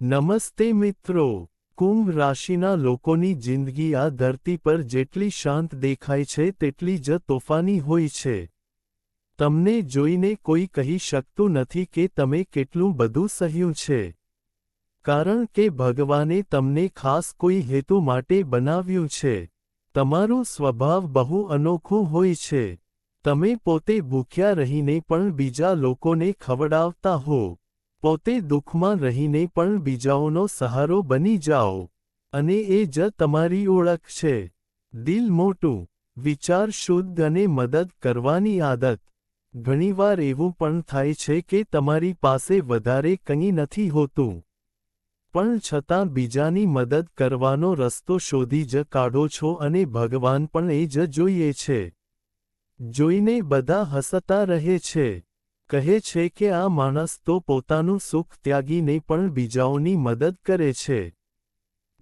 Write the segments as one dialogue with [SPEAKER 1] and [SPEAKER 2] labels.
[SPEAKER 1] નમસ્તે મિત્રો. કુંભ રાશિના લોકોની જિંદગી આ ધરતી પર જેટલી શાંત દેખાય છે તેટલી જ તોફાની હોય છે. તમને જોઈને કોઈ કહી શકતું નથી કે તમે કેટલું બધું સહ્યું છે. કારણ કે ભગવાને તમને ખાસ કોઈ હેતુ માટે બનાવ્યું છે. તમારો સ્વભાવ બહુ અનોખું હોય છે. તમે પોતે ભૂખ્યા રહીને પણ બીજા લોકોને ખવડાવતા હો. પોતે દુઃખમાં રહીને પણ બીજાઓનો સહારો બની જાઓ. અને એ જ તમારી ઓળખ છે. દિલ મોટું, વિચાર શુદ્ધ અને મદદ કરવાની આદત. ઘણીવાર એવું પણ થાય છે કે તમારી પાસે વધારે કંઈ નથી હોતું. પણ છતાં બીજાની મદદ કરવાનો રસ્તો શોધી જ કાઢો છો અને ભગવાન પણ એ જ જોઈએ છે. જોઈને બધા હસતા રહે છે. કહે છે કે આ માણસ તો પોતાનું સુખ ત્યાગીને પણ બીજાઓની મદદ કરે છે.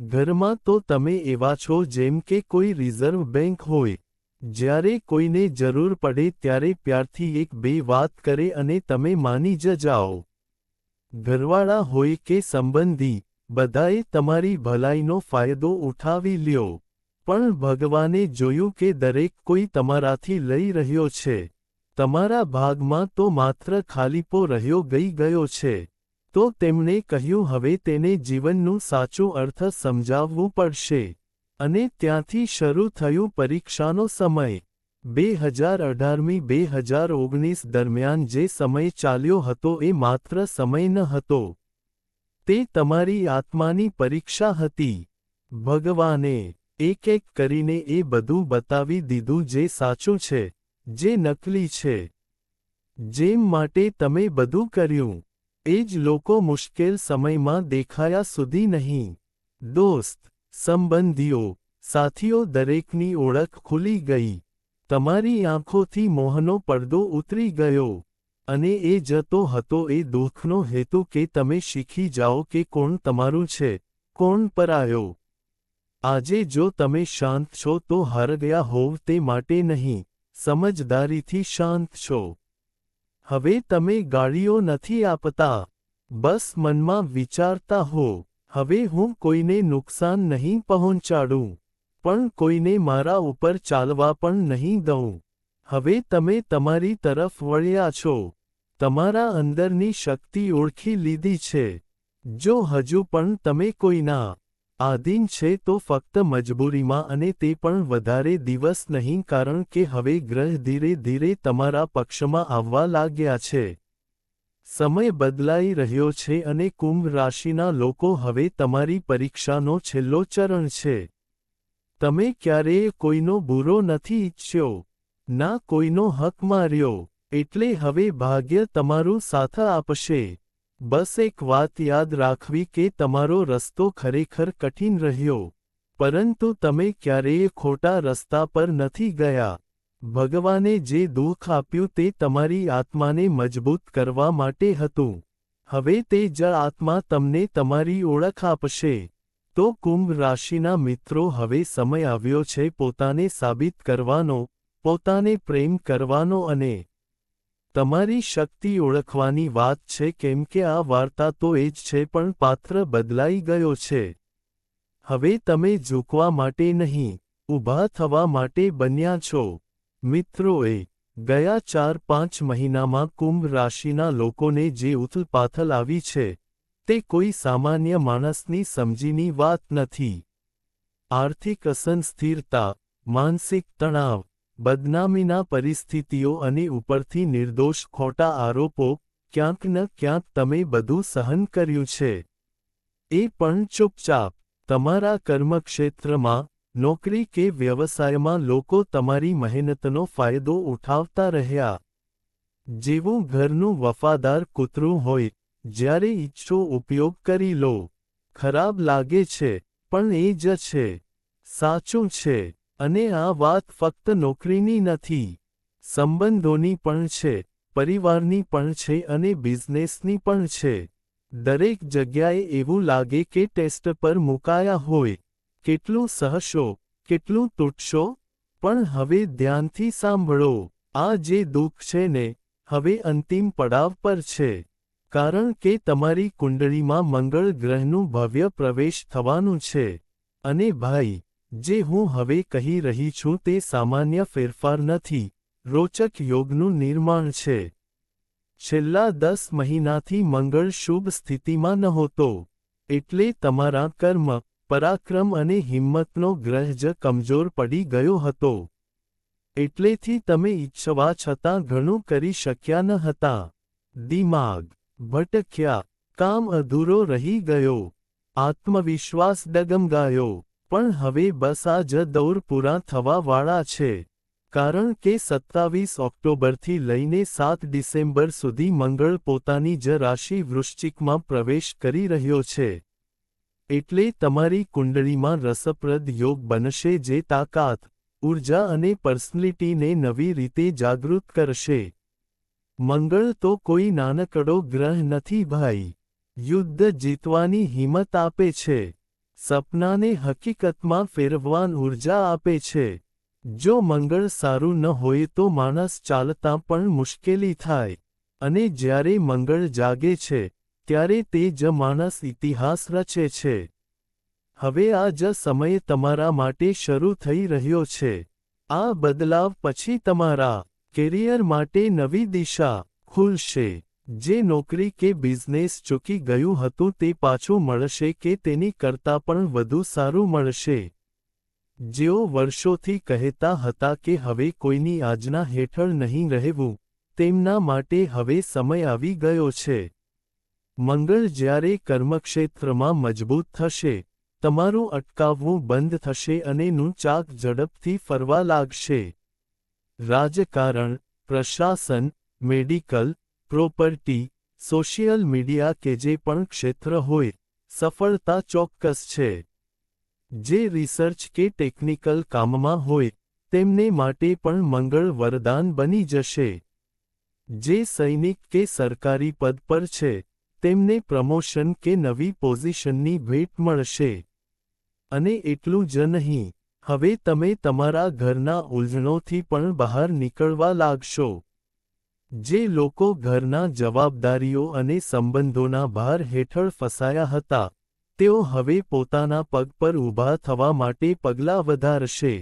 [SPEAKER 1] ઘરમાં તો તમે એવા છો જેમ કે કોઈ રિઝર્વ બેંક હોય. જ્યારે કોઈને જરૂર પડે ત્યારે પ્યારથી એક બે વાત કરે અને તમે માની જ જાઓ. ઘરવાળા હોય કે સંબંધી, બધાએ તમારી ભલાઈનો ફાયદો ઉઠાવી લ્યો. પણ ભગવાને જોયું કે દરેક કોઈ તમારાથી લઈ રહ્યો છે. તમારા ભાગમાં તો માત્ર ખાલીપો રહ્યો ગઈ ગયો છે. તો તેમણે કહ્યું, હવે તેને જીવનનું સાચું અર્થ સમજાવવું પડશે. અને ત્યાંથી શરૂ થયું પરીક્ષાનો સમય. બે હજાર અઢારમી બે હજાર ઓગણીસ દરમિયાન જે સમય ચાલ્યો હતો એ માત્ર સમય ન હતો. તે તમારી આત્માની પરીક્ષા હતી. ભગવાને એક એક કરીને એ બધું બતાવી દીધું જે સાચું છે. જે નકલી છે. જેમ માટે તમે બધું કર્યું. એ જ લોકો મુશ્કેલ સમયમાં દેખાયા સુધી નહીં. દોસ્ત, સંબંધીઓ, સાથીઓ દરેકની ઓળખ ખુલી ગઈ. તમારી આંખોથી મોહનો પડદો ઉતરી ગયો. અને એ જતો હતો એ દુઃખનો હેતુ કે તમે શીખી જાઓ કે કોણ તમારું છે, કોણ પરાયો. આજે જો તમે શાંત છો તો હાર ગયા હોવ તે માટે નહીં. સમજદારીથી શાંત છો. હવે તમે ગાળીઓ નથી આપતા. બસ મનમાં વિચારતા હો. હવે હું કોઈને નુકસાન નહીં પહોંચાડું. પણ કોઈને મારા ઉપર ચાલવા પણ નહીં દઉં. હવે તમે તમારી તરફ વળ્યા છો. તમારા અંદરની શક્તિ ઓળખી લીધી છે. જો હજુ પણ તમે કોઈના આધીન છે તો ફક્ત મજબૂરીમાં અને તે પણ વધારે દિવસ નહીં કારણ કે હવે ગ્રહ ધીરે ધીરે તમારા પક્ષમાં આવવા લાગ્યા છે. સમય બદલાઈ રહ્યો છે અને કુંભ રાશિના લોકો હવે તમારી પરીક્ષાનો છેલ્લો ચરણ છે. તમે ક્યારેય કોઈનો બુરો નથી ઈચ્છ્યો. ના કોઈનો હક માર્યો. એટલે હવે ભાગ્ય તમારું સાથ આપશે. બસ એક વાત યાદ રાખવી કે તમારો રસ્તો ખરેખર કઠિન રહ્યો, પરંતુ તમે ક્યારેય ખોટા રસ્તા પર નથી ગયા. ભગવાને જે દુઃખ આપ્યું તે તમારી આત્માને મજબૂત કરવા માટે હતું. હવે તે જ આત્મા તમને તમારી ઓળખ આપશે. તો કુંભ રાશિના મિત્રો, હવે સમય આવ્યો છે પોતાને સાબિત કરવાનો, પોતાને પ્રેમ કરવાનો અને તમારી શક્તિ ઓળખવાની વાત છે કેમ કે આ વાર્તા તો એ જ છે પણ પાત્ર બદલાઈ ગયો છે. હવે તમે ઝૂકવા માટે નહીં, ઊભા થવા માટે બન્યા છો. મિત્રોએ, ગયા ચાર પાંચ મહિનામાં કુંભ રાશિના લોકોને જે ઉથલપાથલ આવી છે, તે કોઈ સામાન્ય માણસની સમજીની વાત નથી. આર્થિક અસંસ્થિરતા, માનસિક તણાવ બદનામીના પરિસ્થિતિઓ અને ઉપરથી નિર્દોષ ખોટા આરોપો, ક્યાંક ન ક્યાંક તમે બધું સહન કર્યું છે. એ પણ ચૂપચાપ. તમારા કર્મક્ષેત્રમાં, નોકરી કે વ્યવસાયમાં લોકો તમારી મહેનતનો ફાયદો ઉઠાવતા રહ્યા. જેવું ઘરનું વફાદાર કૂતરું હોય, જ્યારે ઈચ્છો ઉપયોગ કરી લો. ખરાબ લાગે છે, પણ એ જ છે. સાચું છે. અને આ વાત ફક્ત નોકરીની નથી, સંબંધોની પણ છે, પરિવારની પણ છે અને બિઝનેસની પણ છે. દરેક જગ્યાએ એવું લાગે કે ટેસ્ટ પર મુકાયા હોય. કેટલું સહશો, કેટલું તૂટશો? પણ હવે ધ્યાનથી સાંભળો, આ જે દુઃખ છે ને, હવે અંતિમ પડાવ પર છે. કારણ કે તમારી કુંડળીમાં મંગળ ગ્રહનું ભવ્ય પ્રવેશ થવાનું છે. અને ભાઈ જે હું હવે કહી રહી છું તે સામાન્ય ફેરફાર નથી. રોચક યોગનું નિર્માણ છે. છેલ્લા દસ મહિનાથી મંગળ શુભ સ્થિતિમાં નહોતો. એટલે તમારા કર્મ, પરાક્રમ અને હિંમતનો ગ્રહ જ કમજોર પડી ગયો હતો. એટલેથી તમે ઈચ્છવા છતાં ઘણું કરી શક્યા ન હતા. દિમાગ, ભટક્યા, કામ અધૂરો રહી ગયો. આત્મવિશ્વાસ ડગમગાયો. પણ હવે બસ આ જ દૌર પૂરા થવાવાળા છે. કારણ કે સત્તાવીસ ઓક્ટોબરથી લઈને સાત ડિસેમ્બર સુધી મંગળ પોતાની જ રાશિ વૃશ્ચિકમાં પ્રવેશ કરી રહ્યો છે. એટલે તમારી કુંડળીમાં રસપ્રદ યોગ બનશે જે તાકાત ઊર્જા અને પર્સનલિટીને નવી રીતે જાગૃત કરશે. મંગળ તો કોઈ નાનકડો ગ્રહ નથી ભાઈ. યુદ્ધ જીતવાની હિંમત આપે છે. સપનાને હકીકતમાં ફેરવવાન ઊર્જા આપે છે. જો મંગળ સારું ન હોય તો માણસ ચાલતા પણ મુશ્કેલી થાય. અને જ્યારે મંગળ જાગે છે, ત્યારે તે જ માણસ ઇતિહાસ રચે છે. હવે આ જ સમય તમારા માટે શરૂ થઈ રહ્યો છે. આ બદલાવ પછી તમારા કેરિયર માટે નવી દિશા ખુલશે. જે નોકરી કે બિઝનેસ ચૂકી ગયું હતું તે પાછું મળશે કે તેની કરતાં પણ વધુ સારું મળશે. જેઓ વર્ષોથી કહેતા હતા કે હવે કોઈની આજના હેઠળ નહીં રહેવું, તેમના માટે હવે સમય આવી ગયો છે. મંગળ જ્યારે કર્મક્ષેત્રમાં મજબૂત થશે, તમારું અટકાવવું બંધ થશે અને નું ચાક ઝડપથી ફરવા લાગશે. રાજકારણ, પ્રશાસન, મેડિકલ પ્રોપર્ટી, સોશિયલ મીડિયા કે જે પણ ક્ષેત્ર હોય, સફળતા ચોક્કસ છે. જે રિસર્ચ કે ટેકનિકલ કામમાં હોય, તેમને માટે પણ મંગળ વરદાન બની જશે. જે સૈનિક કે સરકારી પદ પર છે, તેમને પ્રમોશન કે નવી પોઝિશનની ભેટ મળશે. અને એટલું જ નહીં, હવે તમે તમારા ઘરના ઉલઝણોથી પણ બહાર નીકળવા લાગશો. જે લોકો ઘરના જવાબદારીઓ અને સંબંધોના ભાર હેઠળ ફસાયા હતા, તેઓ હવે પોતાના પગ પર ઊભા થવા માટે પગલાં વધારશે.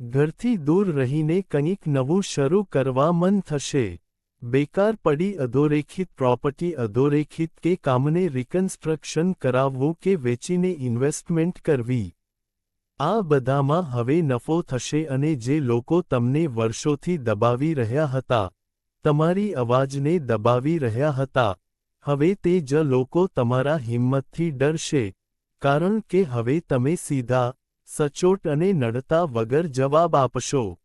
[SPEAKER 1] ઘરથી દૂર રહીને કંઈક નવું શરૂ કરવા મન થશે. બેકાર પડી અધોરેખિત પ્રોપર્ટી, અધોરેખિત કે કામને રિકન્સ્ટ્રક્શન કરાવવું કે વેચીને ઇન્વેસ્ટમેન્ટ કરવી. આ બધામાં હવે નફો થશે અને જે લોકો તમને વર્ષોથી દબાવી રહ્યા હતા તમારી અવાજને દબાવી રહ્યા હતા. હવે તે જ લોકો તમારા હિંમતથી ડરશે, કારણ કે હવે તમે સીધા, સચોટ અને નડતા વગર જવાબ આપશો.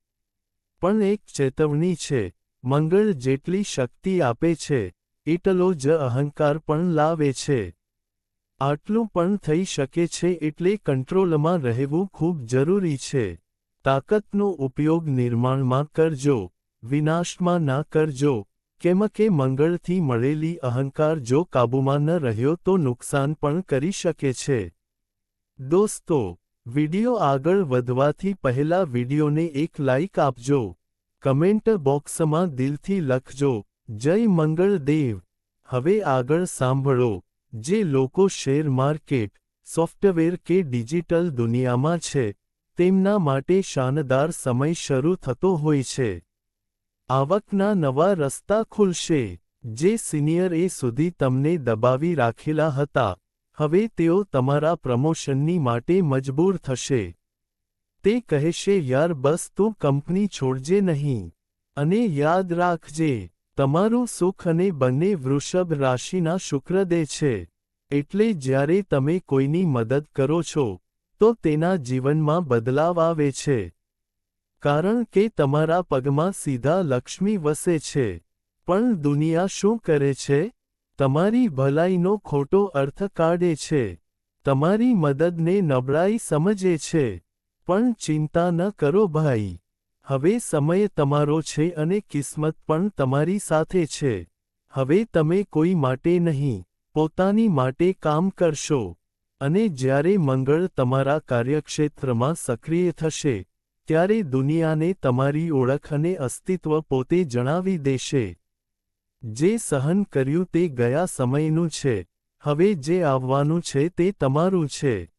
[SPEAKER 1] પણ એક ચેતવણી છે, મંગળ જેટલી શક્તિ આપે છે, એટલો જ અહંકાર પણ લાવે છે. આટલું પણ થઈ શકે છે એટલે કંટ્રોલમાં રહેવું ખૂબ જરૂરી છે. તાકતનો ઉપયોગ નિર્માણમાં કરજો. વિનાશમાં ના કરજો કેમ કે મંગળથી મળેલી અહંકાર જો કાબૂમાં ન રહ્યો તો નુકસાન પણ કરી શકે છે. દોસ્તો, વિડિયો આગળ વધવાથી પહેલા વિડિયોને એક લાઇક આપજો. કમેન્ટ બોક્સમાં દિલથી લખજો, જય મંગળદેવ. હવે આગળ સાંભળો, જે લોકો શેર માર્કેટ, સોફ્ટવેર કે ડિજિટલ દુનિયામાં છે, તેમના માટે શાનદાર સમય શરૂ થતો હોય છે. આવકના નવા રસ્તા ખુલશે, જે સિનિયર એ સુધી તમને દબાવી રાખેલા હતા. હવે તેઓ તમારા પ્રમોશનની માટે મજબૂર થશે. તે કહેશે, યાર, બસ તું કંપની છોડજે નહીં. અને યાદ રાખજે, તમારું સુખ અને બંને વૃષભ રાશિના શુક્રદે છે. એટલે જ્યારે તમે કોઈની મદદ કરો છો, તો તેના જીવનમાં બદલાવ આવે છે. કારણ કે તમારા પગમાં સીધા લક્ષ્મી વસે છે. પણ દુનિયા શું કરે છે? તમારી ભલાઈનો ખોટો અર્થ કાઢે છે. તમારી મદદને નબળાઈ સમજે છે. પણ ચિંતા ન કરો ભાઈ. હવે સમય તમારો છે અને કિસ્મત પણ તમારી સાથે છે. હવે તમે કોઈ માટે નહીં, પોતાની માટે કામ કરશો. અને જ્યારે મંગળ તમારા કાર્યક્ષેત્રમાં સક્રિય થશે ત્યારે દુનિયાને તમારી ઓળખ અને અસ્તિત્વ પોતે જણાવી દેશે. જે સહન કર્યું તે ગયા સમયનું છે. હવે જે આવવાનું છે તે તમારું છે.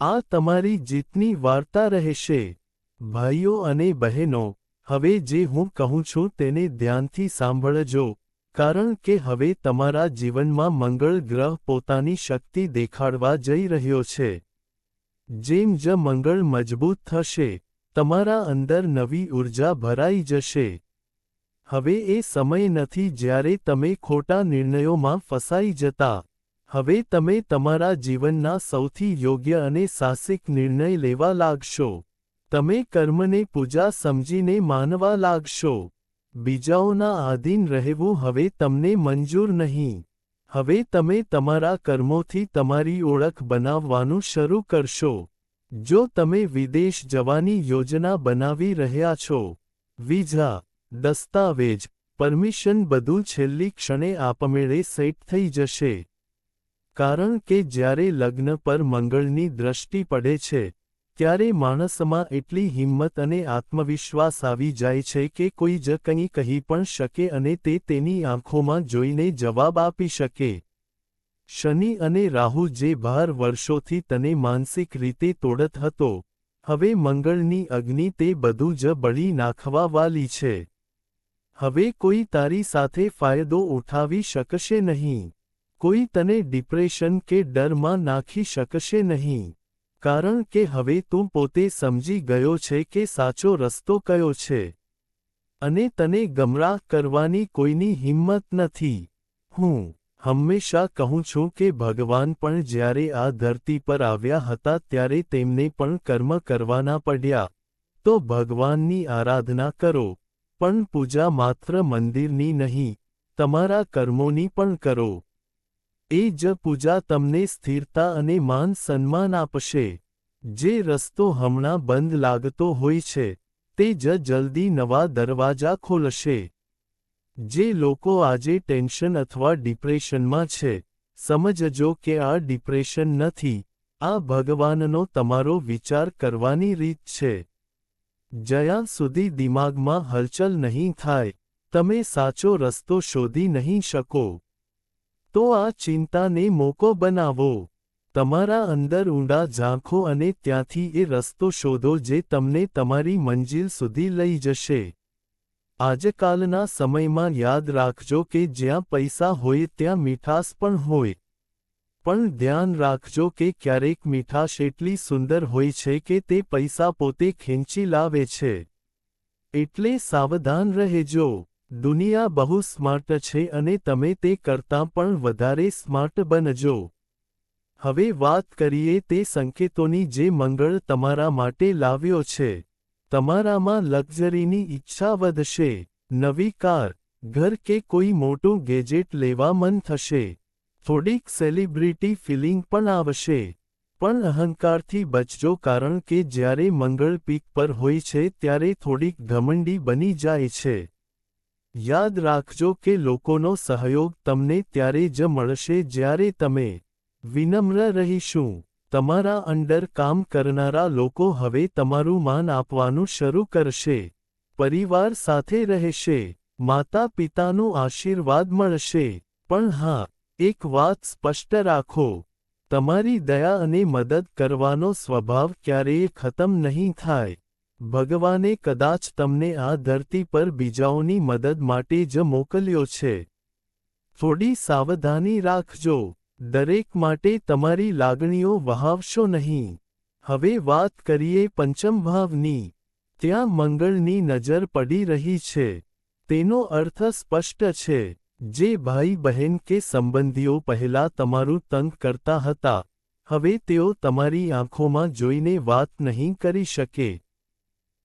[SPEAKER 1] આ તમારી જીતની વાર્તા રહેશે. ભાઈઓ અને બહેનો, હવે જે હું કહું છું તેને ધ્યાનથી સાંભળજો, કારણ કે હવે તમારા જીવનમાં મંગળ ગ્રહ પોતાની શક્તિ દેખાડવા જઈ રહ્યો છે. જેમ જ મંગળ મજબૂત થશે. તમારા અંદર નવી ઊર્જા ભરાઈ જશે. હવે એ સમય નથી જ્યારે તમે ખોટા નિર્ણયોમાં ફસાઈ જતા. હવે તમે તમારા જીવનના સૌથી યોગ્ય અને સાહસિક નિર્ણય લેવા લાગશો. તમે કર્મને પૂજા સમજીને માનવા લાગશો. બીજાઓના આધીન રહેવું હવે તમને મંજૂર નહીં. હવે તમે તમારા કર્મોથી તમારી ઓળખ બનાવવાનું શરૂ કરશો. જો તમે વિદેશ જવાની યોજના બનાવી રહ્યા છો, વિઝા, દસ્તાવેજ, પરમિશન બધું છેલ્લી ક્ષણે આપમેળે સેટ થઈ જશે. કારણ કે જ્યારે લગ્ન પર મંગળની દ્રષ્ટિ પડે છે, ત્યારે માણસમાં એટલી હિંમત અને આત્મવિશ્વાસ આવી જાય છે કે કોઈ જ કંઈ કહી પણ શકે અને તે તેની આંખોમાં જોઈને જવાબ આપી શકે. શનિ અને રાહુ જે બાર વર્ષોથી તને માનસિક રીતે તોડત હતો, હવે મંગળની અગ્નિ તે બધું જ બળી નાખવા વાલી છે. હવે કોઈ તારી સાથે ફાયદો ઉઠાવી શકશે નહીં. કોઈ તને ડિપ્રેશન કે ડરમાં નાખી શકશે નહીં. કારણ કે હવે તું પોતે સમજી ગયો છે કે સાચો રસ્તો કયો છે. અને તને ગમરાહ કરવાની કોઈની હિંમત નથી. હું હંમેશા કહું છું કે ભગવાન પણ જ્યારે આ ધરતી પર આવ્યા હતા ત્યારે તેમને પણ કર્મ કરવાના પડ્યા. તો ભગવાનની આરાધના કરો. પણ પૂજા માત્ર મંદિરની નહીં, તમારા કર્મોની પણ કરો. એ જ પૂજા તમને સ્થિરતા અને માન સન્માન આપશે. જે રસ્તો હમણાં બંધ લાગતો હોય છે, તે જ જલ્દી નવા દરવાજા ખોલશે. જે લોકો આજે ટેન્શન અથવા ડિપ્રેશનમાં છે, સમજજો કે આ ડિપ્રેશન નથી, આ ભગવાનનો તમારો વિચાર કરવાની રીત છે. જ્યાં સુધી દિમાગમાં હલચલ નહીં થાય, તમે સાચો રસ્તો શોધી નહીં શકો. તો આ ચિંતાને મોકો બનાવો. તમારા અંદર ઊંડા ઝાંખો અને ત્યાંથી એ રસ્તો શોધો જે તમને તમારી મંજિલ સુધી લઈ જશે. આજકાલના સમયમાં યાદ રાખજો કે જ્યાં પૈસા હોય ત્યાં મીઠાશ પણ હોય. પણ ધ્યાન રાખજો કે ક્યારેક મીઠાશ એટલી સુંદર હોય છે કે તે પૈસા પોતે ખેંચી લાવે છે. એટલે સાવધાન રહેજો. દુનિયા બહુ સ્માર્ટ છે અને તમે તે કરતાં પણ વધારે સ્માર્ટ બનજો. હવે વાત કરીએ તે સંકેતોની જે મંગળ તમારા માટે લાવ્યો છે. તમારામાં લક્ઝરીની ઈચ્છા વધશે, નવી કાર, ઘર કે કોઈ મોટું ગેજેટ લેવા મન થશે. થોડીક સેલિબ્રિટી ફિલિંગ પણ આવશે. પણ અહંકારથી બચજો કારણ કે જ્યારે મંગળ પીક પર હોય છે ત્યારે થોડીક ઘમંડી બની જાય છે. યાદ રાખજો કે લોકોનો સહયોગ તમને ત્યારે જ મળશે જ્યારે તમે વિનમ્ર રહીશું. તમારા અંડર કામ કરનારા લોકો હવે તમારું માન આપવાનું શરૂ કરશે. પરિવાર સાથે રહેશે. માતા પિતાનો આશીર્વાદ મળશે. પણ હા, એક વાત સ્પષ્ટ રાખો. તમારી દયા અને મદદ કરવાનો સ્વભાવ ક્યારેય ખતમ નહીં થાય. ભગવાને કદાચ તમને આ ધરતી પર બીજાઓની મદદ માટે જ મોકલ્યો છે. થોડી સાવધાની રાખજો. દરેક માટે તમારી લાગણીઓ વહાવશો નહીં. હવે વાત કરીએ પંચમ ભાવની ત્યાં મંગળની નજર પડી રહી છે. તેનો અર્થ સ્પષ્ટ છે. જે ભાઈ બહેન કે સંબંધીઓ પહેલા તમારું તંગ કરતા હતા, હવે તેઓ તમારી આંખોમાં જોઈને વાત નહીં કરી શકે.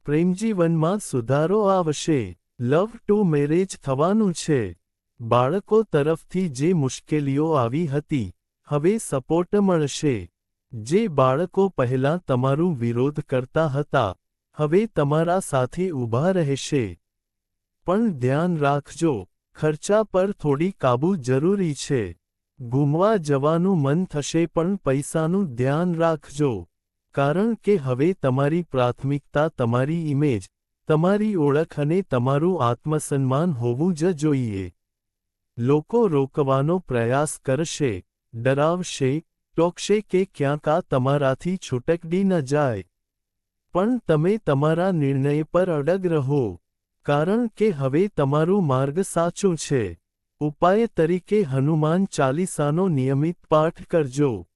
[SPEAKER 1] પ્રેમજીવનમાં સુધારો આવશે. લવ ટુ મેરેજ થવાનું છે. બાળકો તરફથી જે મુશ્કેલીઓ આવી હતી, હવે સપોર્ટ મળશે. જે બાળકો પહેલાં તમારું વિરોધ કરતા હતા, હવે તમારા સાથે ઊભા રહેશે. પણ ધ્યાન રાખજો, ખર્ચા પર થોડી કાબૂ જરૂરી છે. ગુમવા જવાનું મન થશે પણ પૈસાનું ધ્યાન રાખજો. કારણ કે હવે તમારી પ્રાથમિકતા, તમારી ઇમેજ તમારી ઓળખ અને તમારું આત્મસન્માન હોવું જ જોઈએ. લોકો રોકવાનો પ્રયાસ કરશે. ડરાવશે, ટોકશે કે ક્યાંક આ તમારાથી છૂટકડી ન જાય. પણ તમે તમારા નિર્ણય પર અડગ રહો. કારણ કે હવે તમારું માર્ગ સાચું છે. ઉપાય તરીકે હનુમાન ચાલીસાનો નિયમિત પાઠ કરજો.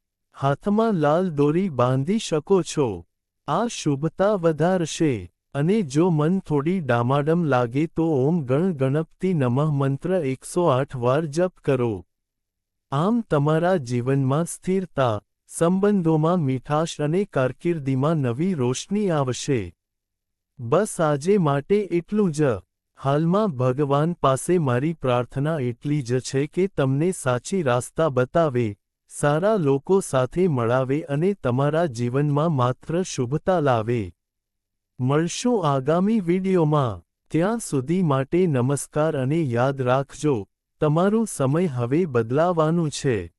[SPEAKER 1] હાથમાં લાલ દોરી બાંધી શકો છો. આ શુભતા વધારશે. અને જો મન થોડી ડામાડમ લાગે તો ઓમ ગણ ગણપતિ નમઃ મંત્ર એકસો આઠ વાર જપ કરો. આમ તમારા જીવનમાં સ્થિરતા, સંબંધોમાં મીઠાશ અને કારકિર્દીમાં નવી રોશની આવશે. બસ આજે માટે એટલું જ. હાલમાં ભગવાન પાસે મારી પ્રાર્થના એટલી જ છે કે તમને સાચી રાસ્તા બતાવે, સારા લોકો સાથે મળાવે અને તમારા જીવનમાં માત્ર શુભતા લાવે. મળશું આગામી વિડીયોમાં. ત્યાં સુધી માટે નમસ્કાર અને યાદ રાખજો. તમારો સમય હવે બદલાવાનું છે.